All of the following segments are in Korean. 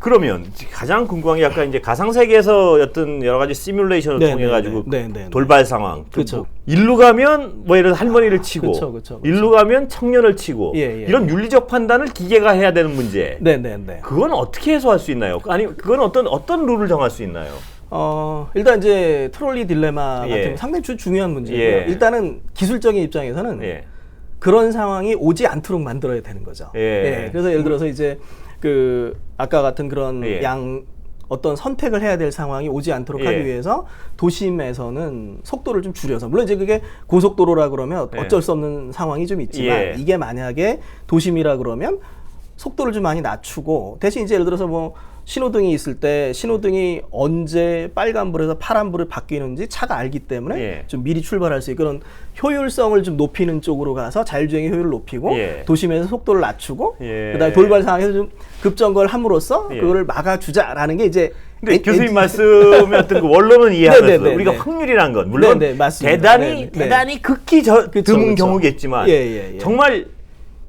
그러면 가장 궁금한 게 약간 이제 가상 세계에서 어떤 여러 가지 시뮬레이션을 네, 통해 네, 가지고 네, 네, 네. 돌발 상황. 뭐 일루 가면 뭐 예를 들어 할머니를 치고 그쵸, 그쵸, 그쵸. 일루 가면 청년을 치고 예, 예, 이런 윤리적 판단을 기계가 해야 되는 문제. 네, 네, 네. 그건 어떻게 해소할 수 있나요? 아니 그건 어떤 어떤 룰을 정할 수 있나요? 어, 일단 이제 트롤리 딜레마 같은 예. 건 상당히 주- 중요한 문제고요. 예. 일단은 기술적인 입장에서는 예. 그런 상황이 오지 않도록 만들어야 되는 거죠. 예. 그래서 예를 들어서 이제 그 아까 같은 그런 예. 양 어떤 선택을 해야 될 상황이 오지 않도록 예. 하기 위해서 도심에서는 속도를 좀 줄여서 물론 이제 그게 고속도로라 그러면 예. 어쩔 수 없는 상황이 좀 있지만 예. 이게 만약에 도심이라 그러면 속도를 좀 많이 낮추고 대신 이제 예를 들어서 뭐 신호등이 있을 때 신호등이 언제 빨간불에서 파란불을 바뀌는지 차가 알기 때문에 예. 좀 미리 출발할 수 있고 그런 효율성을 좀 높이는 쪽으로 가서 자율주행의 효율을 높이고 예. 도심에서 속도를 낮추고 예. 그다음에 돌발 상황에서 좀 급정거를 함으로써 예. 그거를 막아주자라는 게 이제 근데 엔- 교수님 엔- 말씀의 어떤 그 원론은 이해하면서 네, 네, 네, 우리가 네. 확률이란 건 물론 네, 네, 맞습니다. 대단히 네, 네. 대단히 극히 저, 그쵸, 드문 그쵸. 경우겠지만 예, 예, 예. 정말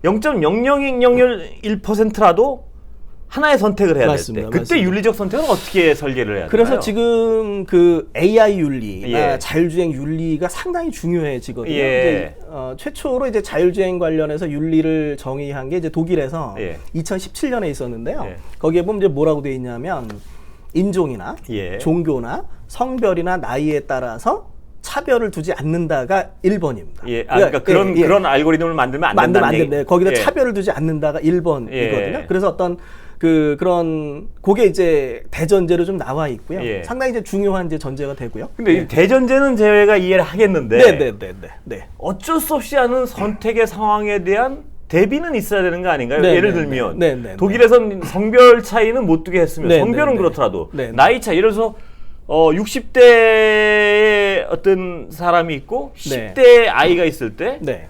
0.00001%라도 하나의 선택을 해야 될때 맞습니다, 그때 맞습니다. 윤리적 선택은 어떻게 설계를 해야 그래서 되나요? 지금 그 AI 윤리나 예. 자율주행 윤리가 상당히 중요해지거든요. 예. 이제 어, 최초로 이제 자율주행 관련해서 윤리를 정의한 게 이제 독일에서 예. 2017년에 있었는데요. 예. 거기에 보면 이제 뭐라고 돼 있냐면 인종이나 예. 종교나 성별이나 나이에 따라서 차별을 두지 않는다가 1번입니다. 예, 아, 그러니까 그런 그런 알고리즘을 만들면 안 만들면 안 된다는 된대. 거기다 예. 차별을 두지 않는다가 1번이거든요. 예. 그래서 어떤 그 그런 그게 이제 대전제로 좀 나와 있고요. 예. 상당히 이제 중요한 이제 전제가 되고요. 근데 이 대전제는 제가 이해를 하겠는데 네, 네, 네, 네, 네. 어쩔 수 없이 하는 선택의 상황에 대한 대비는 있어야 되는 거 아닌가요? 네, 예를 네, 들면 네, 네, 네. 독일에선 성별 차이는 못 두게 했으면 네, 성별은 네, 네. 그렇더라도 네, 네. 나이 차 예를 들어서 어 60대의 어떤 사람이 있고 네. 10대 아이가 있을 때 네.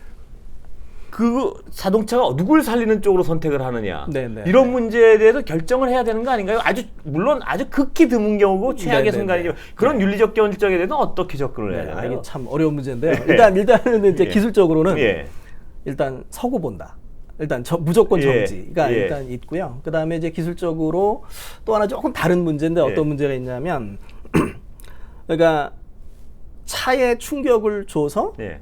그 자동차가 누굴 살리는 쪽으로 선택을 하느냐 네, 네, 이런 네. 문제에 대해서 결정을 해야 되는 거 아닌가요? 아주 물론 아주 극히 드문 경우고 최악의 네, 네, 순간이지만 네. 그런 윤리적 결정에 대해서는 어떻게 접근을 해야 네, 아, 되나요? 이게 참 어려운 문제인데요. 예. 일단 일단은 이제 예. 기술적으로는 예. 일단 서구 본다. 일단 저, 무조건 예, 정지가 예. 일단 있고요. 그 다음에 이제 기술적으로 또 하나 조금 다른 문제인데 어떤 예. 문제가 있냐면 그러니까 차에 충격을 줘서 예.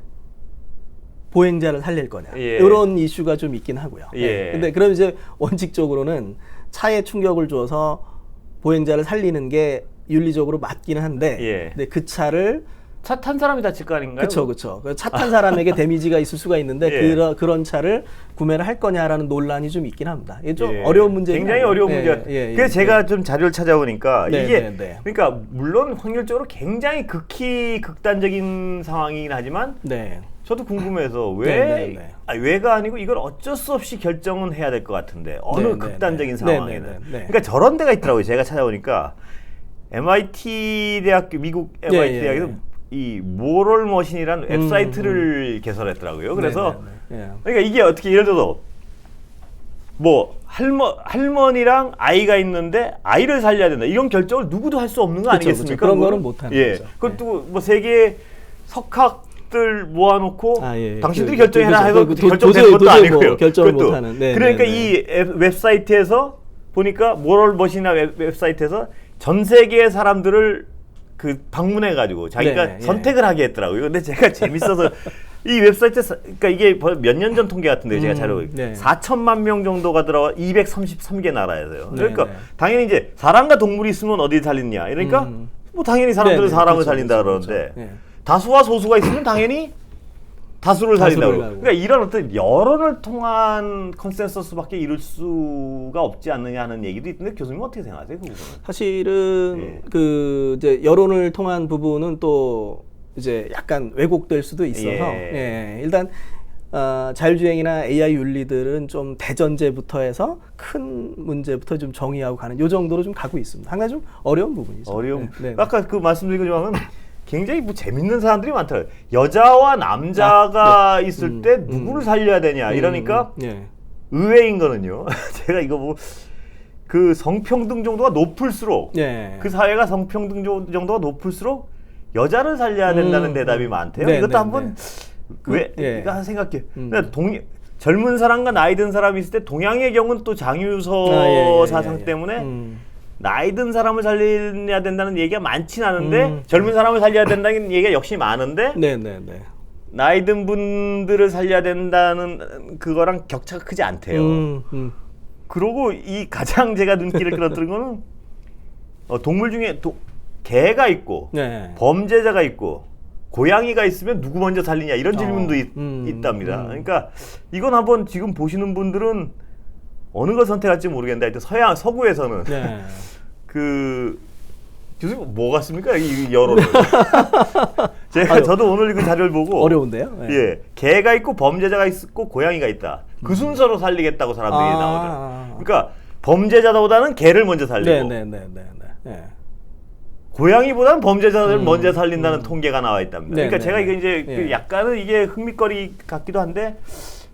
보행자를 살릴 거냐 예. 이런 이슈가 좀 있긴 하고요. 예. 네. 근데 그럼 이제 원칙적으로는 차에 충격을 줘서 보행자를 살리는 게 윤리적으로 맞기는 한데, 예. 근데 그 차를 차 탄 사람이 다칠 거 아닌가요? 그렇죠, 그렇죠. 차 탄 사람에게 데미지가 있을 수가 있는데 예. 그런 그런 차를 구매를 할 거냐라는 논란이 좀 있긴 합니다. 이게 좀 예. 어려운 문제. 굉장히 어려운 문제가. 그래서 제가 좀 자료를 찾아보니까 네, 이게 네, 네. 그러니까 물론 확률적으로 굉장히 극히 극단적인 상황이긴 하지만 네. 저도 궁금해서 왜 네, 네, 네. 아니, 왜가 아니고 이걸 어쩔 수 없이 결정은 해야 될 것 같은데 어느 극단적인 네. 상황에는 네, 네, 네. 그러니까 저런 데가 있더라고요. 제가 찾아보니까 MIT 대학교 미국 예, MIT 예, 대학에서 예. 이 모럴 머신이라는 음, 웹사이트를 개설했더라고요. 그래서 네, 네, 네. 그러니까 이게 어떻게 예를 들어서 뭐 할머 할머니랑 아이가 있는데 아이를 살려야 된다 이런 결정을 누구도 할 수 없는 거 그쵸, 아니겠습니까? 그런? 거는 못 하는 예. 거죠. 그것도 뭐 세계 석학들 모아놓고 아, 예, 예. 당신들이 그, 결정해라 그, 해서 그, 도- 결정된 도저히- 것도 도저히 아니고요. 뭐 결정을 그것도. 못 하는. 네, 그러니까 네, 이 앱- 웹사이트에서 보니까 모럴 머신이나 웹, 웹사이트에서 전 세계의 사람들을 그 방문해 가지고 자기가 네, 예. 선택을 하게 했더라고요. 근데 제가 재밌어서 이 웹사이트 그러니까 이게 몇 년 전 통계 같은데 제가 음, 자료 네. 4천만 명 정도가 들어가 233개 나라에서요. 네, 그러니까 네. 당연히 이제 사람과 동물이 있으면 어디 살리냐. 이러니까 음. 뭐 당연히 사람들은 네, 네, 사람을 그렇죠, 살린다 그러는데 그렇죠. 네. 다수와 소수가 있으면 당연히 다수를 살린다 다수를 가고. 그러니까 이런 어떤 여론을 통한 컨센서스밖에 이룰 수가 없지 않느냐 하는 얘기도 있는데 교수님 어떻게 생각하세요? 그 부분은? 사실은 예. 그 이제 여론을 통한 부분은 또 이제 약간 왜곡될 수도 있어서 예. 예. 일단 어, 자율주행이나 AI 윤리들은 좀 대전제부터 해서 큰 문제부터 좀 정의하고 가는 요 정도로 좀 가고 있습니다. 상당히 좀 어려운 부분이죠. 어려움. 네, 네. 아까 그 말씀드린 것처럼 굉장히 뭐 재밌는 사람들이 많더라고요. 여자와 남자가 아, 네. 있을 음, 때 음. 누구를 살려야 되냐 이러니까 음, 예. 의외인 거는요. 제가 이거 뭐 그 성평등 정도가 높을수록 예. 그 사회가 성평등 조- 정도가 높을수록 여자를 살려야 된다는 음, 대답이 음. 많대요. 네, 이것도 네, 한번 그, 왜 예. 이거 한 생각해. 음. 동 젊은 사람과 나이 든 사람이 있을 때 동양의 경우는 또 장유서 아, 예, 예, 예, 사상 예. 때문에 음. 나이 든 사람을 살려야 된다는 얘기가 많진 않은데 음. 젊은 사람을 살려야 된다는 얘기가 역시 많은데 네, 네, 네. 나이 든 분들을 살려야 된다는 그거랑 격차가 크지 않대요. 음, 음. 그러고 이 가장 제가 눈길을 끌었던 거는 어, 동물 중에 도, 개가 있고 네. 범죄자가 있고 고양이가 있으면 누구 먼저 살리냐 이런 질문도 어, 있, 음, 있답니다. 음. 그러니까 이건 한번 지금 보시는 분들은 어느 걸 선택할지 모르겠는데 하여튼 서양 서구에서는 네. 그 교수님 뭐 같습니까 이 여론은 제가 아유. 저도 오늘 그 자료를 보고 어려운데요? 네. 예 개가 있고 범죄자가 있고 고양이가 있다 그 순서로 살리겠다고 사람들이 아. 나오더라고요. 그러니까 범죄자보다는 개를 먼저 살리고 네, 네, 네, 네, 네. 네. 고양이보다는 범죄자를 음, 먼저 살린다는 통계가 나와 있답니다. 네, 그러니까 네, 제가 네. 이게 이제 예. 그 약간은 이게 흥미거리 같기도 한데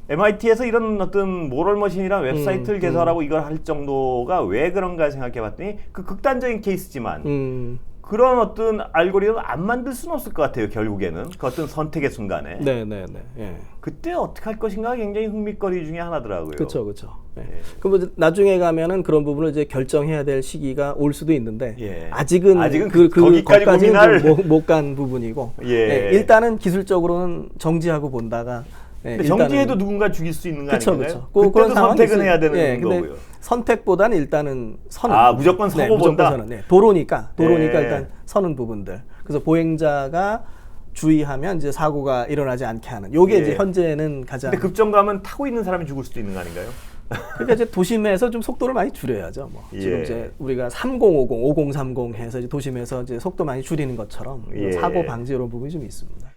MIT에서 이런 어떤 모럴머신이란 웹사이트를 음, 개설하고 이걸 할 정도가 왜 그런가 생각해 봤더니 그 극단적인 케이스지만 음. 그런 어떤 알고리즘을 안 만들 수는 없을 것 같아요. 결국에는 그 어떤 선택의 순간에 네, 네, 네. 예. 그때 어떻게 할 것인가 굉장히 흥미거리 중에 하나더라고요. 그렇죠, 그렇죠. 예. 예. 그럼 뭐 나중에 가면은 그런 부분을 이제 결정해야 될 시기가 올 수도 있는데 예. 아직은 아직은 그, 그- 거기까지 거기까지는 고민할- 못간 부분이고 예. 일단은 기술적으로는 정지하고 본다가 일단은- 정지해도 누군가 죽일 수 있는 거 그렇죠, 아닌가요? 그렇죠. 그때도 선택은. 해야 되는 예, 거고요. 선택보다는 일단은 선은 아, 무조건 서고 네, 무조건 본다? 선은. 네, 도로니까 도로니까 예. 일단 서는 부분들. 그래서 보행자가 주의하면 이제 사고가 일어나지 않게 하는. 요게 예. 이제 현재는 가장 근데 급정가면 타고 있는 사람이 죽을 수도 있는 거 아닌가요? 그러니까 이제 도심에서 좀 속도를 많이 줄여야죠. 뭐 예. 지금 이제 우리가 3050, 5030 해서 이제 도심에서 이제 속도 많이 줄이는 것처럼 예. 사고 방지 이런 부분이 좀 있습니다.